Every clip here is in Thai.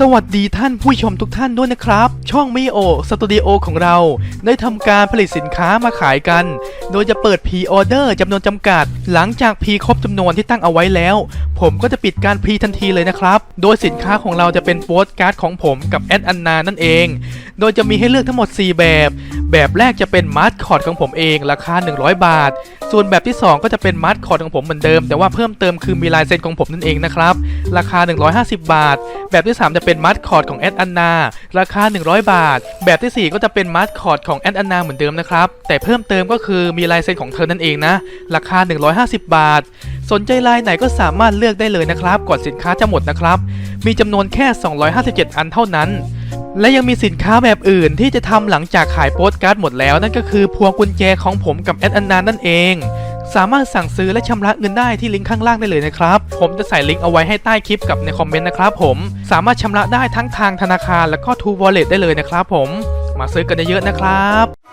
สวัสดีท่านผู้ชมทุกท่านด้วยนะครับ ช่องมิโอสตูดิโอของเรา ได้ทำการผลิตสินค้ามาขายกัน โดยจะเปิดพีออเดอร์จำนวนจำกัด หลังจากพีครบจำนวนที่ตั้งเอาไว้แล้ว ผมก็จะปิดการพีทันทีเลยนะครับ โดยสินค้าของเราจะเป็นโปสการ์ดของผมกับแอดอันนานั่นเอง โดยจะมีให้เลือกทั้งหมด 4 แบบแบบแรกจะเป็นมาร์คคอร์ดของผมเองราคา 100 บาท ส่วนแบบที่ 2 ก็จะเป็นมาร์คคอร์ดของผมเหมือนเดิม แต่ว่าเพิ่มเติมคือมีลายเซ็นของผมนั่นเองนะครับราคา 150 บาท แบบที่ 3 จะเป็นมาร์คคอร์ดของแอดอันนาราคา 100 บาท แบบทีสี่4 ก็จะเป็นมาร์คคอร์ดของแอดอันนาเหมือนเดิมนะครับแต่เพิ่มเติมก็คือมีลายเซ็นของเธอนั่นเองนะราคา 150 บาท สนใจลายไหนก็สามารถเลือกได้เลยนะครับก่อนสินค้าจะหมดนะครับมีจำนวนแค่ 257 อันเท่านั้น และยังมีสินค้าแบบอื่นที่จะทำหลังจากขายโปสการ์ดหมดแล้วนั่นก็คือพวงกุญแจของผมกับแอดอันนานั่นเอง สามารถสั่งซื้อและชำระเงินได้ที่ลิงก์ข้างล่างได้เลยนะครับ ผมจะใส่ลิงก์เอาไว้ให้ใต้คลิปกับในคอมเมนต์นะครับผมสามารถชำระได้ทั้งทางธนาคาร และก็ True Wallet ได้เลยนะครับผมมาซื้อกันเยอะๆนะครับ「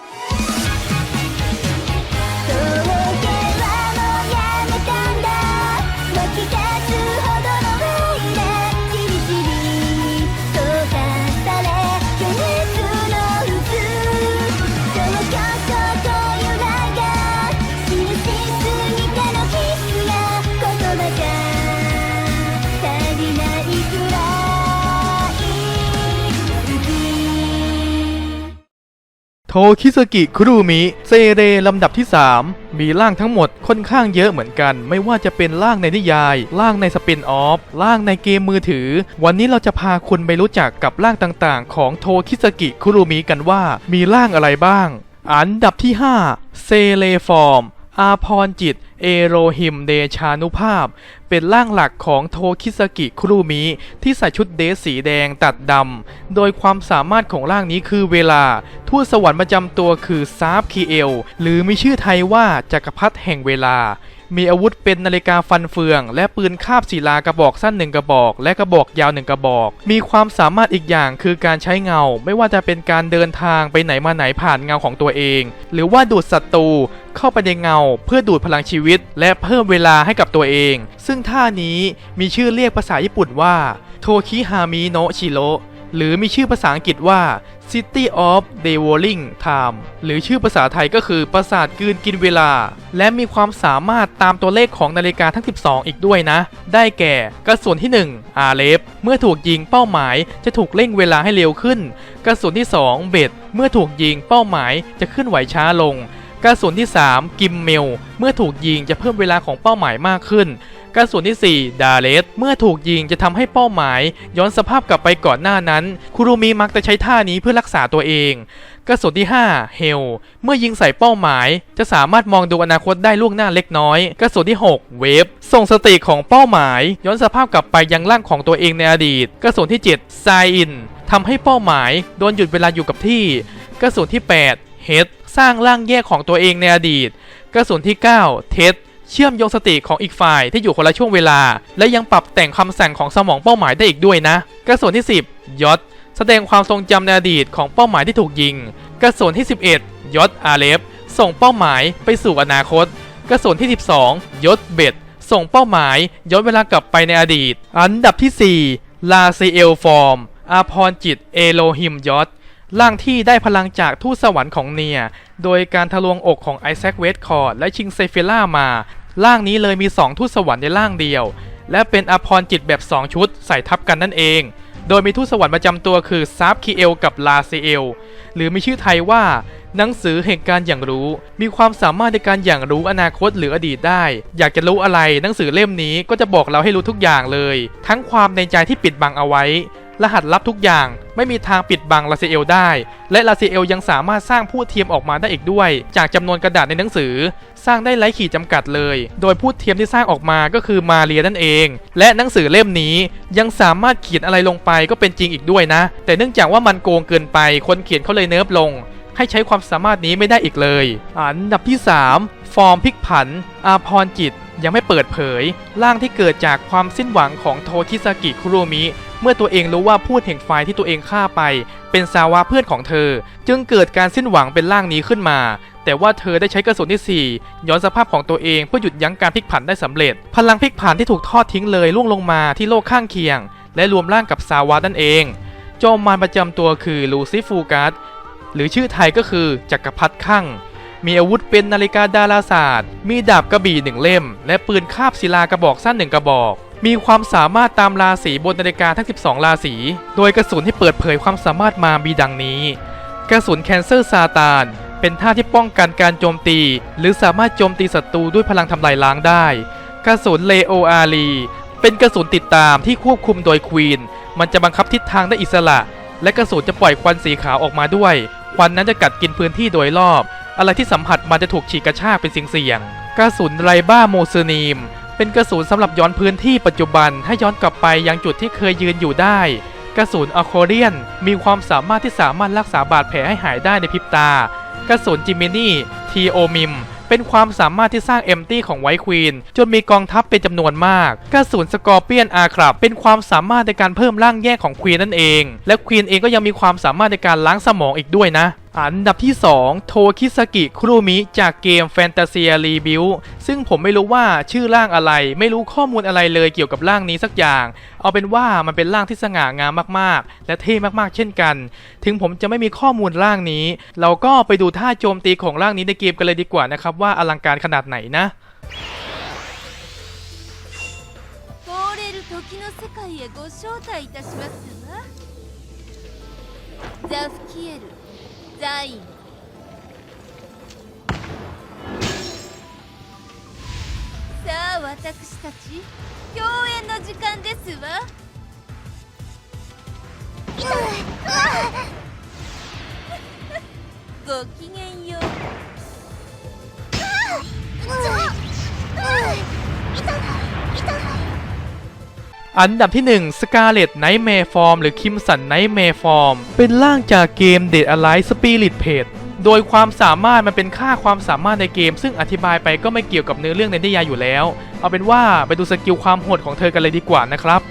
โทคิสกิคุรุมิเซเรลำดับที่ 3 มีร่างทั้งหมดค่อนข้างเยอะเหมือนกัน ไม่ว่าจะเป็นร่างในนิยาย ร่างในสปินออฟร่างในเกมมือถือ วันนี้เราจะพาคุณไปรู้จักกับร่างต่างๆ ของโทคิสกิคุรุมิกันว่ามีร่างอะไรบ้าง อันดับที่ 5 เซเลฟอร์มอาพรจิต เอโรหิมเดชานุภาพ เป็นร่างหลักของโทคิสกิคุรุมิที่ใส่ชุดเดรสสีแดงตัดดำ โดยความสามารถของร่างนี้คือเวลา ทูตสวรรค์ประจำตัวคือซาบคีเอล หรือมีชื่อไทยว่าจักรพรรดิแห่งเวลา มีอาวุธเป็นนาฬิกาฟันเฟือง และปืนคาบศิลากระบอกสั้นหนึ่งกระบอก และกระบอกยาวหนึ่งกระบอก มีความสามารถอีกอย่างคือการใช้เงา ไม่ว่าจะเป็นการเดินทางไปไหนมาไหนผ่านเงาของตัวเอง หรือว่าดูดศัตรูเข้าไปในเงาเพื่อดูดพลังชีวิต และเพิ่มเวลาให้กับตัวเอง ซึ่งท่านี้มีชื่อเรียกภาษาญี่ปุ่นว่าโทคิฮามิโนชิโรหรือมีชื่อภาษาอังกฤษว่า City of Devouring Time หรือชื่อภาษาไทยก็คือปราสาทกืนกินเวลา และมีความสามารถตามตัวเลขของนาฬิกาทั้ง 12 อีกด้วยนะ ได้แก่กระสุนที่ 1 อาเลฟเมื่อถูกยิงเป้าหมายจะถูกเร่งเวลาให้เร็วขึ้น กระสุนที่ 2 เบดเมื่อถูกยิงเป้าหมายจะขึ้นไหวช้าลง กระสุนที่ 3 กิมเมล เมื่อถูกยิงจะเพิ่มเวลาของเป้าหมายมากขึ้น กระสุนที่ 4 ดาเลสเมื่อถูกยิงจะทำให้เป้าหมาย ย้อนสภาพกลับไปก่อนหน้านั้น คุรุมิมักจะใช้ท่านี้เพื่อรักษาตัวเอง กระสุนที่ 5 เฮล เมื่อยิงใส่เป้าหมาย จะสามารถมองดูอนาคตได้ล่วงหน้าเล็กน้อย กระสุนที่ 6 เวฟ ส่งสติของเป้าหมาย ย้อนสภาพกลับไปยังร่างของตัวเองในอดีต กระสุนที่7ไซอินทำให้เป้าหมายโดนหยุดเวลาอยู่กับที่ กระสุนที่ 8 เฮด สร้างร่างแยกของตัวเองในอดีต กระสุนที่ 9 เทสเชื่อมโยงสติของอีกฝ่ายที่อยู่คนละช่วงเวลา และยังปรับแต่งคำสั่งของสมองเป้าหมายได้อีกด้วยนะ กระสุนที่ 10ยศแสดงความทรงจำในอดีตของเป้าหมายที่ถูกยิง กระสุนที่ 11ยศอาเลฟส่งเป้าหมายไปสู่อนาคต กระสุนที่ 12ยศเบดส่งเป้าหมายย้อนเวลากลับไปในอดีต อันดับที่ 4 ลาซีเอลฟอร์มอาพรจิตเอโลหิมยศ ร่างที่ได้พลังจากทูตสวรรค์ของเนีย โดยการทะลวงอกของไอแซคเวสคอร์และชิงเซฟิล่ามา ร่างนี้เลยมี 2 ทูตสวรรค์ในร่างเดียว และเป็นอภรจิตแบบ 2 ชุดใส่ทับกันนั่นเอง โดยมีทูตสวรรค์ประจำตัวคือซาบคีเอลกับลาซีเอล หรือมีชื่อไทยว่า หนังสือแห่งการอย่างรู้ มีความสามารถในการอย่างรู้อนาคตหรืออดีตได้ อยากจะรู้อะไรหนังสือเล่มนี้ก็จะบอกเราให้รู้ทุกอย่างเลย ทั้งความในใจที่ปิดบังเอาไว้ รหัสลับทุกอย่าง ไม่มีทางปิดบังลาซิเอลได้ และลาซิเอลยังสามารถสร้างผู้เทียมออกมาได้อีกด้วย จากจำนวนกระดาษในหนังสือ สร้างได้ไร้ขีดจำกัดเลย โดยผู้เทียมที่สร้างออกมาก็คือมาเรียนั่นเอง และหนังสือเล่มนี้ยังสามารถเขียนอะไรลงไปก็เป็นจริงอีกด้วยนะ แต่เนื่องจากว่ามันโกงเกินไปคนเขียนเขาเลยเนิร์ฟลง ให้ใช้ความสามารถนี้ไม่ได้อีกเลยอันดับที่ 3 ฟอร์มพิกผัน อาพรจิตยังไม่เปิดเผย ร่างที่เกิดจากความสิ้นหวังของโทคิสกิคุโรมิ เมื่อตัวเองรู้ว่าพูดแห่งไฟที่ตัวเองฆ่าไป เป็นซาวะเพื่อนของเธอ จึงเกิดการสิ้นหวังเป็นร่างนี้ขึ้นมา แต่ว่าเธอได้ใช้กระสุนที่ 4 ย้อนสภาพของตัวเองเพื่อหยุดยั้งการพลิกผันได้สำเร็จ พลังพลิกผันที่ถูกทอดทิ้งเลยล่วงลงมาที่โลกข้างเคียง และรวมร่างกับซาวานั่นเองจอมมารประจำตัวคือลูซิฟูกัสหรือชื่อไทยก็คือจักรพรรดิข้างมีอาวุธเป็นนาฬิกาดาราศาสตร์ มีดาบกระบี่หนึ่งเล่ม และปืนคาบศิลากระบอกสั้นหนึ่งกระบอก มีความสามารถตามราศีบนนาฬิกาทั้ง 12 ราศี โดยกระสุนที่เปิดเผยความสามารถมามีดังนี้ กระสุนแคนเซอร์ซาตาน เป็นท่าที่ป้องกันการโจมตี หรือสามารถโจมตีศัตรูด้วยพลังทำลายล้างได้ กระสุนเลโออารี เป็นกระสุนติดตามที่ควบคุมโดยควีน มันจะบังคับทิศทางได้อิสระ และกระสุนจะปล่อยควันสีขาวออกมาด้วย ควันนั้นจะกัดกินพื้นที่โดยรอบ อะไรที่สัมผัสมันจะถูกฉีกกระชากเป็นสิ่งเสี่ยงกระสุนไรบ้าโมเซนีม เป็นกระสุนสำหรับย้อนพื้นที่ปัจจุบันให้ย้อนกลับไปยังจุดที่เคยยืนอยู่ได้ กระสุนอะโคเรียน มีความสามารถที่สามารถรักษาบาดแผลให้หายได้ในพริบตา กระสุนจิมินี่ทีโอมิมเป็นความสามารถที่สร้างเอมตี้ของไวท์ควีนจนมีกองทัพเป็นจำนวนมาก กระสุนสกอร์เปียนอาครับเป็นความสามารถในการเพิ่มร่างแยกของควีนนั่นเอง และควีนเองก็ยังมีความสามารถในการล้างสมองอีกด้วยนะ อันดับที่ 2 โทคิสกิคุรุมิจากเกม Fantasia Rebuild ซึ่งผมไม่รู้ว่าชื่อร่างอะไร ไม่รู้ข้อมูลอะไรเลยเกี่ยวกับร่างนี้สักอย่าง เอาเป็นว่ามันเป็นร่างที่สง่างามมากๆ และเท่มากๆ เช่นกัน ถึงผมจะไม่มีข้อมูลร่างนี้ เราก็ไปดูท่าโจมตีของร่างนี้ในเกมกันเลยดีกว่านะครับว่าอลังการขนาดไหนนะ 通れる時の世界へご招待いたしますわザフキエル ザインさあ私たち共演の時間ですわ。ごきげんよう。 อันดับที่ 1 Scarlet Nightmare Form หรือ Crimson Nightmare Form เป็นร่างจากเกม Dead Alive Spirit Page โดยความสามารถมันเป็นค่าความสามารถในเกม ซึ่งอธิบายไปก็ไม่เกี่ยวกับเนื้อเรื่องในนิยายอยู่แล้ว เอาเป็นว่าไปดูสกิลความโหดของเธอกันเลยดีกว่านะครับ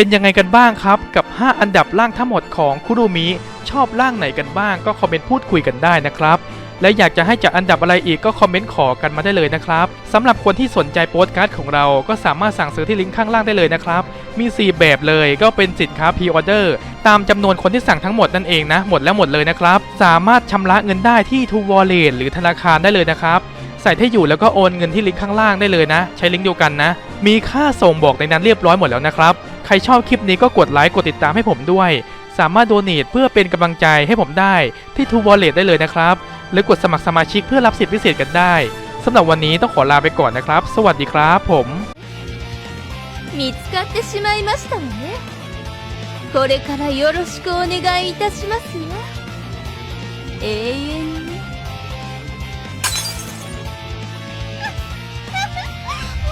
เป็นยังไงกันบ้างครับ กับ 5 อันดับร่างทั้งหมดของคุรุมิชอบร่างไหนกันบ้าง ก็คอมเมนต์พูดคุยกันได้นะครับ และอยากจะให้จัดอันดับอะไรอีกก็คอมเมนต์ขอกันมาได้เลยนะครับสำหรับคนที่สนใจโปสการ์ดของเราก็สามารถสั่งซื้อที่ลิงก์ข้างล่างได้เลยนะครับ มี 4 แบบเลยก็เป็นสินค้าพรีออเดอร์ตามจำนวนคนที่สั่งทั้งหมดนั่นเองนะหมดแล้วหมดเลยนะครับ สามารถชำระเงินได้ที่ทูวอลเลตหรือธนาคารได้เลยนะครับใส่ที่อยู่แล้วก็โอนเงินที่ลิงก์ข้างล่างได้เลยนะ ใช้ลิงก์เดียวกันนะ มีค่าส่งบอกในนั้นเรียบร้อยหมดแล้วนะครับ ใครชอบคลิปนี้ก็กดไลค์กดติดตามให้ผมด้วย สามารถโดเนทเพื่อเป็นกำลังใจให้ผมได้ที่ True Wallet ได้เลยนะครับ หรือกดสมัครสมาชิกเพื่อรับสิทธิพิเศษกันได้สำหรับวันนี้ต้องขอลาไปก่อนนะครับ สวัสดีครับผม見つかってしまいましたねこれからよろしくお願いいたしますよ永遠に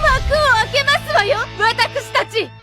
幕を開けますわよ私たち